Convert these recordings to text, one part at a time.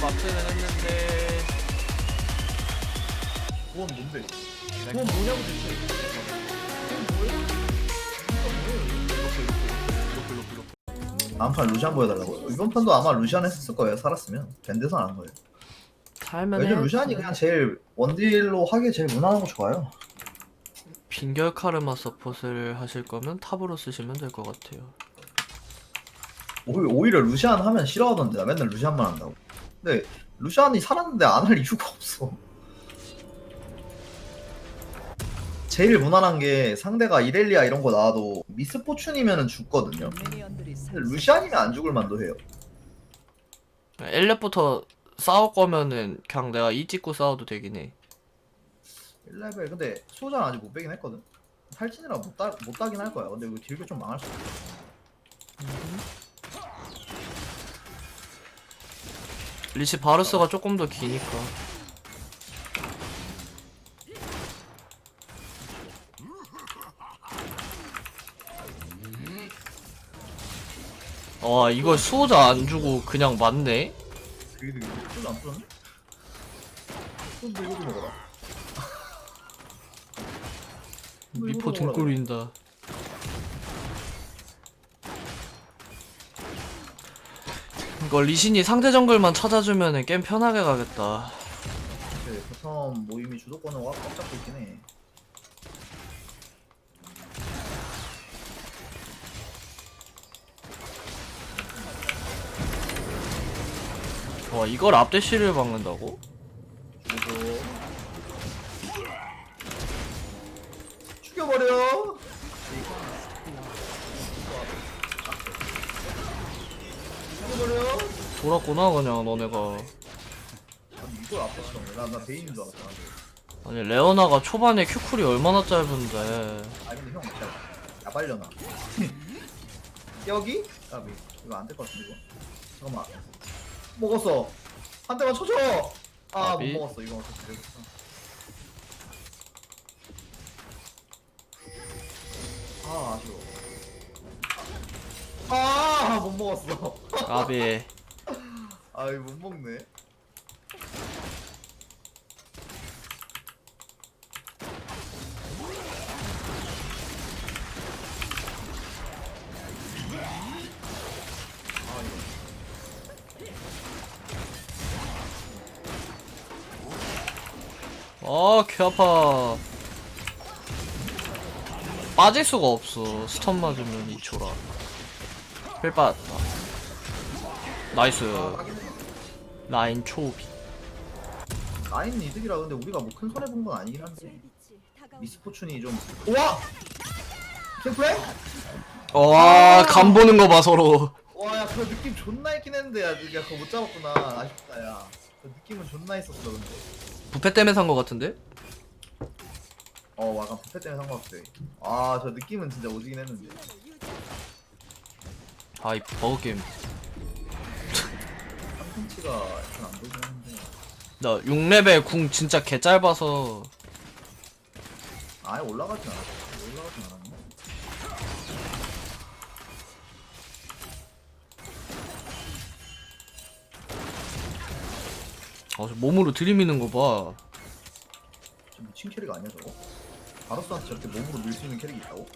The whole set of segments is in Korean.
막스는 했는데 그건 뭔데? 그건 뭐냐고 대체. 다음 판 루시안 보여달라고. 이번 판도 아마 루시안 했었을 거예요. 살았으면 밴드선 안 거예요. 살면 요즘 해 루시안이 그냥 제일 원딜로 하기 제일 무난하고 좋아요. 빈결 카르마 서폿을 하실 거면 탑으로 쓰시면 될 것 같아요 오히- 오히려 루시안 하면 싫어하던데 나 맨날 루시안만 한다고. 근데 루시안이 살았는데 안 할 이유가 없어. 제일 무난한 게 상대가 이렐리아 이런 거 나와도 미스 포춘이면은 죽거든요. 근데 루시안이면 안 죽을 만도 해요. 엘렛부터 싸울 거면은 그냥 내가 이 찍고 싸워도 되긴 해 1레벨 근데 수호자는 아직 못 빼긴 했거든. 탈진이라 못, 따, 못 따긴 할 거야. 근데 이거 딜교 좀 망할 수 있어. 리치 바루스가 조금 더 기니까 와 이거 수호자 안 주고 그냥 맞네? 되게 되게 소주 안 풀었네? 소주 이거 좀 먹어라. 미포 등골인다 이거 리신이 상대 정글만 찾아주면 게임 편하게 가겠다 네, 바텀 모임이 주도권을 확꽉 잡고 있긴 해. 와 이걸 앞대시를? 그리고 돌았구나 그냥 너네가 아니 이걸 앞에 치면 나나 베인인 줄 알았잖아. 아니 레오나가 초반에 큐쿨이 얼마나 짧은데 아니 근데 형 진짜 야발려나. 여기? 아 미- 이거 안 될 것 같은데 이거. 잠깐만. 먹었어. 한 대만 쳐줘. 아 못 아비. 먹었어 이거 어떻게 되겠어. 아 아쉬워. 아못 먹었어. 까비 아 이거 못 먹네. 아. 아귀 아파 빠질 수가 없어 스턴 맞으면 2초라 힐 빠졌다 나이스. 라인 초비 라인 이득이라 근데 우리가 뭐 큰 손해 본 건 아니긴 한데. 미스포춘이 좀 우와! 캠프레? 와간 보는 거 봐 서로. 와야 그 느낌 존나 있긴 했는데 야, 야 그거 못 잡았구나. 아쉽다 야그 느낌은 존나 있었어 근데. 부패 때문에 산 거 같은데? 어 약간 부패 때문에 상관없어 아저 느낌은 진짜 오지긴 했는데. 아 이 버그 게임 3cm가 약간 안 보이긴 했는데 나 6레벨 궁 진짜 개 짧아서 아예 올라가진 않았어 올라가진 않았네 어, 저 몸으로 들이미는 거봐 좀 미친 캐릭 아니야 저거? 바로스한테 저렇게 몸으로 밀 수 있는 캐릭이 있다고?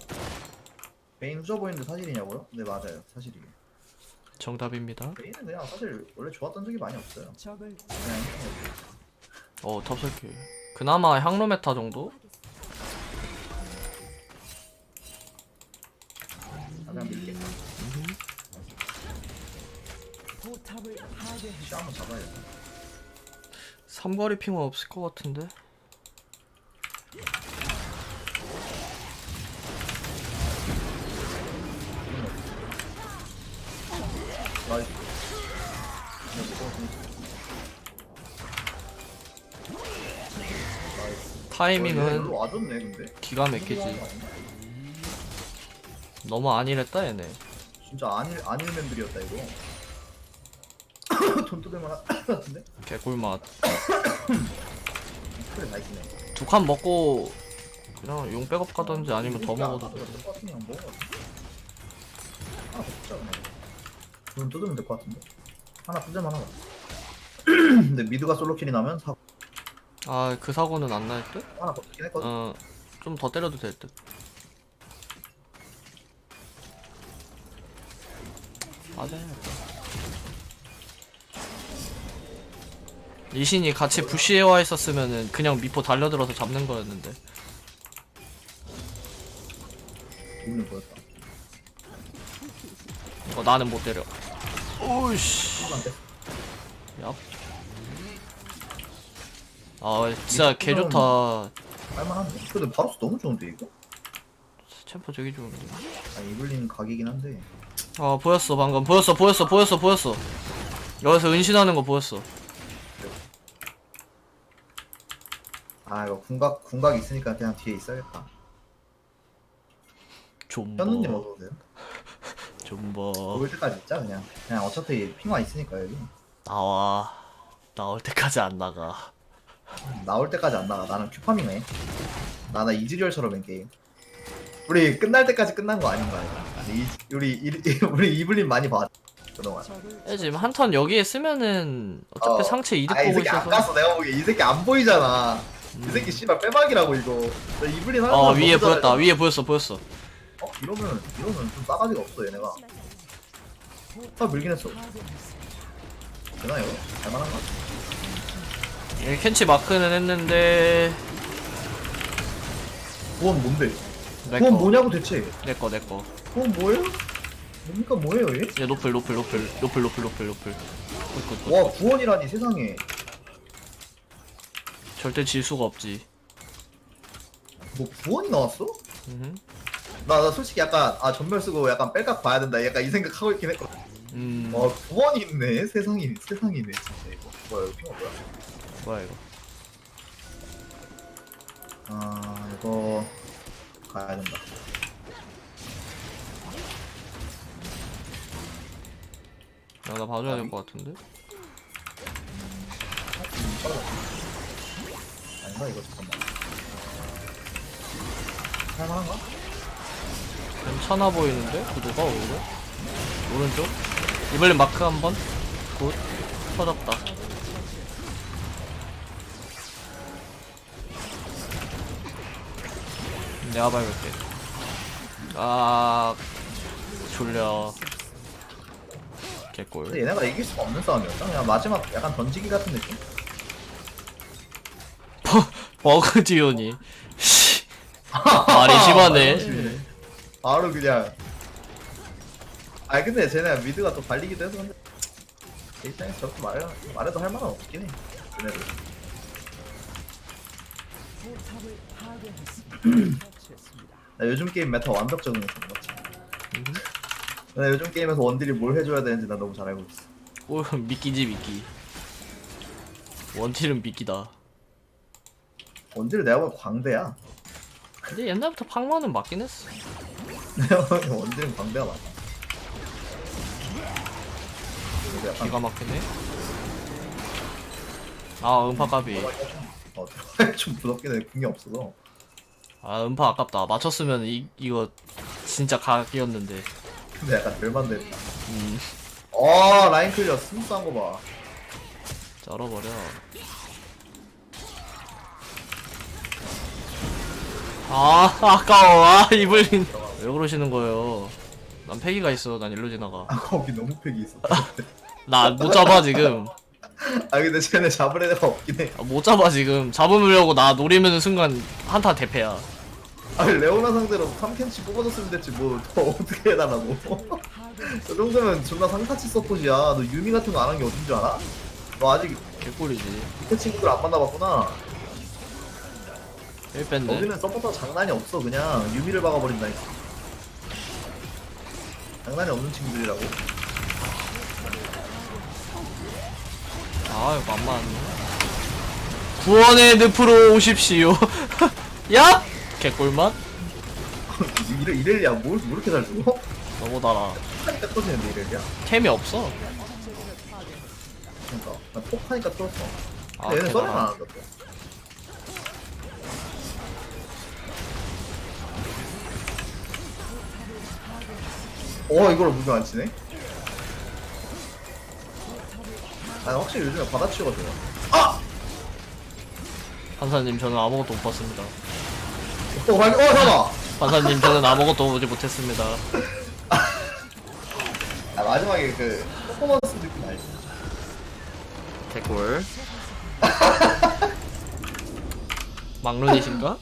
베인 후져 보이는데 사실이냐고요? 네 맞아요 사실이에요 정답입니다. 베인은 그냥 사실 원래 좋았던 적이 많이 없어요. 그냥. 어 탑설게 그나마 향로 메타 정도? 아, 그냥 밀게 시 한번 잡아야겠다. 삼거리 핑은 없을 것 같은데 나이스 그냥 먹어. 타이밍은 로 와줬네 근데. 기가 막히지. 너무 안일했다 얘네. 진짜 안일 안일맨들이었다 이거. 돈 뜯을만 한 같은데? 개꿀맛. 그래 다 있네. 두 칸 먹고 그냥 용 백업 가던지 아니면 더 먹어도 돼 그냥 먹어 돈 뜯으면 될 것 같은데 하나 뜯을만 하다 근데 미드가 솔로킬이 나면 사아그 사고는 안 날 듯? 하나 버티긴 했거든 어 좀 더 때려도 될 듯. 맞아요. 리신이 같이 부시에 와 있었으면은 그냥 미포 달려들어서 잡는 거였는데. 기분이 보였다 어, 나는 못 때려. 뺐어. 얍. 아 진짜 개 좋다. 할만한데 근데 바로스 너무 좋은데 이거? 챔퍼 되게 좋은데. 아 이블린 각이긴 한데 아 보였어 방금 보였어 보였어 보였어 보였어. 여기서 은신하는 거 보였어. 아 이거 궁각 궁각 있으니까 그냥 뒤에 있어야겠다 좀 현우님 봐. 어서 오세요 좀 봐. 올 때까지 있자 그냥 그냥 어차피 핑화 있으니까 여기 나와. 나올 때까지 안 나가. 나올 때까지 안 나가 나는 큐파밍해 나나 이즈리얼처럼 해 게임 우리 끝날 때까지 끝난 거 아닌가 우리 이- 우리 이- 우리 이블린 많이 봤 그동안 예, 지금 한 턴 여기에 쓰면은 어차피 어. 상체 이득 아이 보고 새끼 안 있어서. 갔어 내가 보기에 이 새끼 안 보이잖아 이 새끼 씨발 빼박이라고 이거 나 이블린 하는 어 위에 보였다. 위에 보였어 보였어. 어? 이러면 이러면 좀 싸가지가 없어 얘네가 딱 밀긴 했어 되나 이거? 잘만한가? 예, 켄치 마크는 했는데 구원 뭔데? 내꺼 구원 뭐냐고 대체 내꺼 내꺼. 구원 뭐예요? 뭡니까 뭐예요 얘? 얘 노플 노플 노플 노플 노플 노플 노플. 굿굿굿. 와 구원이라니 세상에 절대 질 수가 없지. 뭐 구원이 나왔어? 음흠. 나, 나 솔직히 약간 아 전멸 쓰고 약간 뺄깍 봐야 된다 약간 이 생각 하고 있긴 했거든 음. 와 구원이 있네 세상이 세상이네 진짜 이거 뭐야 이거 핑어 뭐야 뭐야 이거? 아 이거 가야 된다 야, 나 봐줘야 될 것 같은데. 음, 빨라. 아닌가 이거 잠깐만 할만한가? 괜찮아 보이는데 구도가 오히려. 오른쪽. 이블린 마크 한 번. 굿. 터졌다. 내가 밟을게. 아 졸려. 개꿀. 근데 얘네가 이길 수가 없는 싸움이었다 그냥 마지막 약간 던지기 같은 느낌? 버그 듀오니. 씨. 말이 심하네. 바로 그냥 아 근데 쟤네 미드가 또 발리기도 해서 근데 제 입장에서 저렇게 말, 말해도 할 말은 없긴 해 쟤네들 나 요즘 게임 메타 완벽 적응해서 그렇지 음흠. 나 요즘 게임에서 원딜이 뭘 해줘야 되는지 나 너무 잘 알고 있어 오 미끼지 미끼. 원딜은 미끼다. 원딜 내가 보면 광대야 근데 옛날부터 팡만은 맞긴 했어. 내가 보면 원딜은 광대가 맞아 그래서 약간 기가 막히네. 아 음파 까비. 어, 좀 부럽긴 해 궁이 없어서 아 음파 아깝다. 맞췄으면 이 이거 진짜 각이었는데. 근데 약간 별만데 음어 라인 클리어 스무스한 거 봐 쩔어버려. 아 아까워. 아 이블린. 왜 그러시는 거예요? 난 패기가 있어. 난 일로 지나가. 아 거기 너무 팩이 있어 나못 잡아 지금. 아 근데 쟤네 잡을 애가 없긴 해 아, 못 잡아 지금. 잡으려고 나 노리면 순간 한타 대패야. 아니 레오나 상대로 3캔치 뽑아줬으면 됐지 뭐 더 어떻게 해달라고 저 정도면 존나 상타치 서폿이야 너 유미 같은 거 안 한 게 어딘 줄 알아? 너 아직 개꿀이지. 밑에 친구들 안 만나봤구나 1밴드. 거기는 서포터 장난이 없어 그냥 유미를 박아버린다니까 장난이 없는 친구들이라고 아 이거 안 맞네. 구원의 늪으로 오십시오. 야! 개꿀맛? 이래, 이렐리야 뭘, 뭐 이렇게 잘 죽어? 너무 달아. 하니까 터지는데 이렐리야 템이 없어. 그러니까 나 폭하니까 터졌어 아, 얘는 대단하다. 안 한다 또 어, 이걸 무빙 안 치네? 아 확실히 요즘에 받아치기가 좋아. 아! 판사님 저는 아무것도 못 봤습니다. 또 발, 어 잠깐. 판사님 저는 아무것도 보지 못했습니다. 아 마지막에 그 퍼포먼스 느낌 알지? 개꿀. 막론이신가?